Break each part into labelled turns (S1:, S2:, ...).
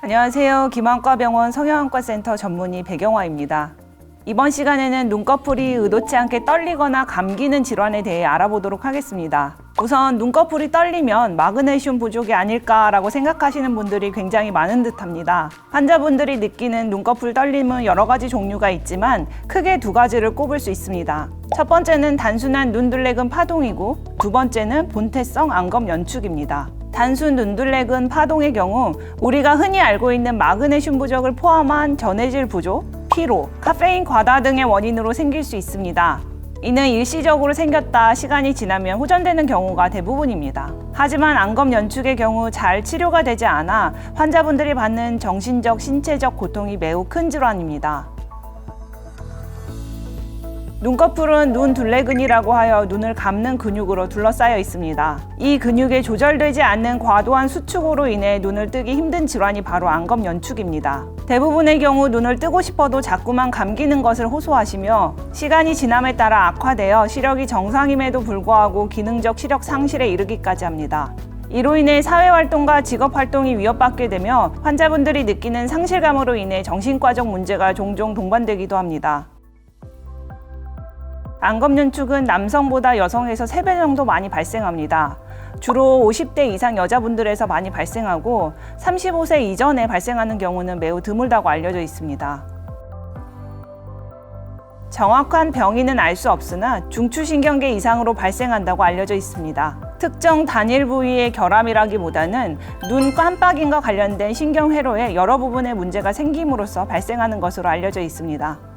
S1: 안녕하세요. 김한과병원 성형외과 센터 전문의 백영화입니다. 이번 시간에는 눈꺼풀이 의도치 않게 떨리거나 감기는 질환에 대해 알아보도록 하겠습니다. 우선 눈꺼풀이 떨리면 마그네슘 부족이 아닐까라고 생각하시는 분들이 굉장히 많은 듯합니다. 환자분들이 느끼는 눈꺼풀 떨림은 여러 가지 종류가 있지만 크게 두 가지를 꼽을 수 있습니다. 첫 번째는 단순한 눈둘레근 파동이고 두 번째는 본태성 안검 연축입니다. 단순 눈둘레근 파동의 경우 우리가 흔히 알고 있는 마그네슘 부족을 포함한 전해질 부족, 피로, 카페인 과다 등의 원인으로 생길 수 있습니다. 이는 일시적으로 생겼다 시간이 지나면 호전되는 경우가 대부분입니다. 하지만 안검 연축의 경우 잘 치료가 되지 않아 환자분들이 받는 정신적, 신체적 고통이 매우 큰 질환입니다. 눈꺼풀은 눈 둘레근이라고 하여 눈을 감는 근육으로 둘러싸여 있습니다. 이 근육에 조절되지 않는 과도한 수축으로 인해 눈을 뜨기 힘든 질환이 바로 안검 연축입니다. 대부분의 경우 눈을 뜨고 싶어도 자꾸만 감기는 것을 호소하시며 시간이 지남에 따라 악화되어 시력이 정상임에도 불구하고 기능적 시력 상실에 이르기까지 합니다. 이로 인해 사회활동과 직업활동이 위협받게 되며 환자분들이 느끼는 상실감으로 인해 정신과적 문제가 종종 동반되기도 합니다. 안검연축은 남성보다 여성에서 3배 정도 많이 발생합니다. 주로 50대 이상 여자분들에서 많이 발생하고 35세 이전에 발생하는 경우는 매우 드물다고 알려져 있습니다. 정확한 병인은 알 수 없으나 중추신경계 이상으로 발생한다고 알려져 있습니다. 특정 단일 부위의 결함이라기보다는 눈 깜빡임과 관련된 신경회로에 여러 부분의 문제가 생김으로써 발생하는 것으로 알려져 있습니다.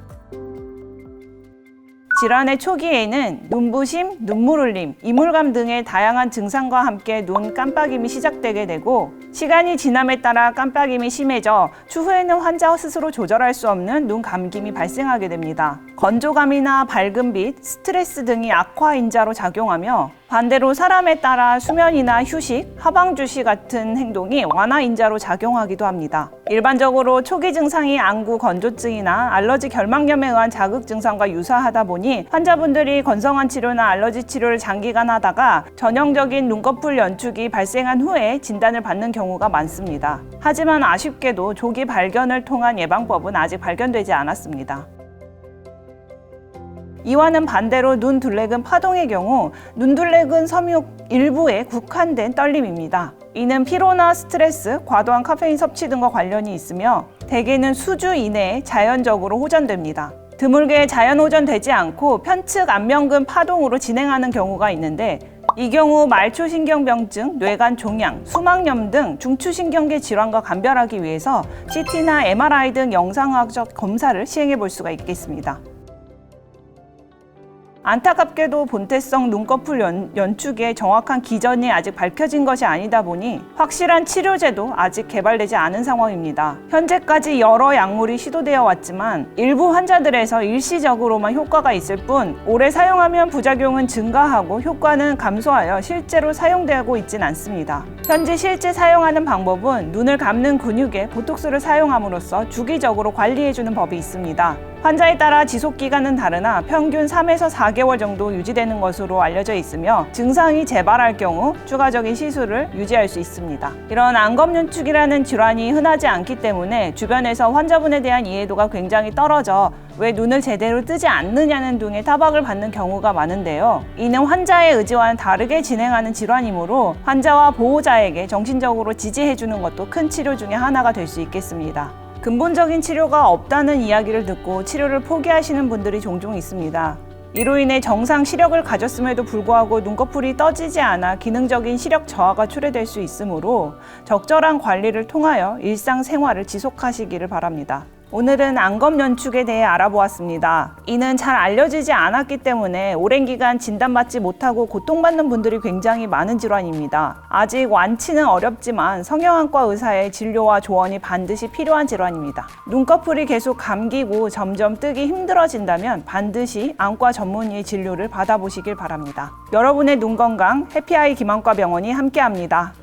S1: 질환의 초기에는 눈부심, 눈물 흘림, 이물감 등의 다양한 증상과 함께 눈 깜빡임이 시작되게 되고 시간이 지남에 따라 깜빡임이 심해져 추후에는 환자 스스로 조절할 수 없는 눈 감김이 발생하게 됩니다. 건조감이나 밝은 빛, 스트레스 등이 악화 인자로 작용하며 반대로 사람에 따라 수면이나 휴식, 하방주시 같은 행동이 완화 인자로 작용하기도 합니다. 일반적으로 초기 증상이 안구 건조증이나 알러지 결막염에 의한 자극 증상과 유사하다 보니 환자분들이 건성한 치료나 알러지 치료를 장기간 하다가 전형적인 눈꺼풀 연축이 발생한 후에 진단을 받는 경우가 많습니다. 하지만 아쉽게도 조기 발견을 통한 예방법은 아직 발견되지 않았습니다. 이와는 반대로 눈둘레근 파동의 경우 눈둘레근 섬유 일부에 국한된 떨림입니다. 이는 피로나 스트레스, 과도한 카페인 섭취 등과 관련이 있으며 대개는 수주 이내에 자연적으로 호전됩니다. 드물게 자연 호전되지 않고 편측 안면근 파동으로 진행하는 경우가 있는데 이 경우 말초신경병증, 뇌간 종양, 수막염 등 중추신경계 질환과 감별하기 위해서 CT나 MRI 등 영상학적 검사를 시행해 볼 수가 있겠습니다. 안타깝게도 본태성 눈꺼풀 연, 연축의 정확한 기전이 아직 밝혀진 것이 아니다 보니 확실한 치료제도 아직 개발되지 않은 상황입니다. 현재까지 여러 약물이 시도되어 왔지만 일부 환자들에서 일시적으로만 효과가 있을 뿐 오래 사용하면 부작용은 증가하고 효과는 감소하여 실제로 사용되고 있진 않습니다. 현재 실제 사용하는 방법은 눈을 감는 근육에 보톡스를 사용함으로써 주기적으로 관리해주는 법이 있습니다. 환자에 따라 지속 기간은 다르나 평균 3에서 4개월 정도 유지되는 것으로 알려져 있으며 증상이 재발할 경우 추가적인 시술을 유지할 수 있습니다. 이런 안검연축이라는 질환이 흔하지 않기 때문에 주변에서 환자분에 대한 이해도가 굉장히 떨어져 왜 눈을 제대로 뜨지 않느냐는 등의 타박을 받는 경우가 많은데요. 이는 환자의 의지와는 다르게 진행하는 질환이므로 환자와 보호자에게 정신적으로 지지해주는 것도 큰 치료 중에 하나가 될 수 있겠습니다. 근본적인 치료가 없다는 이야기를 듣고 치료를 포기하시는 분들이 종종 있습니다. 이로 인해 정상 시력을 가졌음에도 불구하고 눈꺼풀이 떠지지 않아 기능적인 시력 저하가 초래될 수 있으므로 적절한 관리를 통하여 일상생활을 지속하시기를 바랍니다. 오늘은 안검 연축에 대해 알아보았습니다. 이는 잘 알려지지 않았기 때문에 오랜 기간 진단받지 못하고 고통받는 분들이 굉장히 많은 질환입니다. 아직 완치는 어렵지만 성형외과 의사의 진료와 조언이 반드시 필요한 질환입니다. 눈꺼풀이 계속 감기고 점점 뜨기 힘들어진다면 반드시 안과 전문의의 진료를 받아보시길 바랍니다. 여러분의 눈 건강 해피아이 김안과 병원이 함께합니다.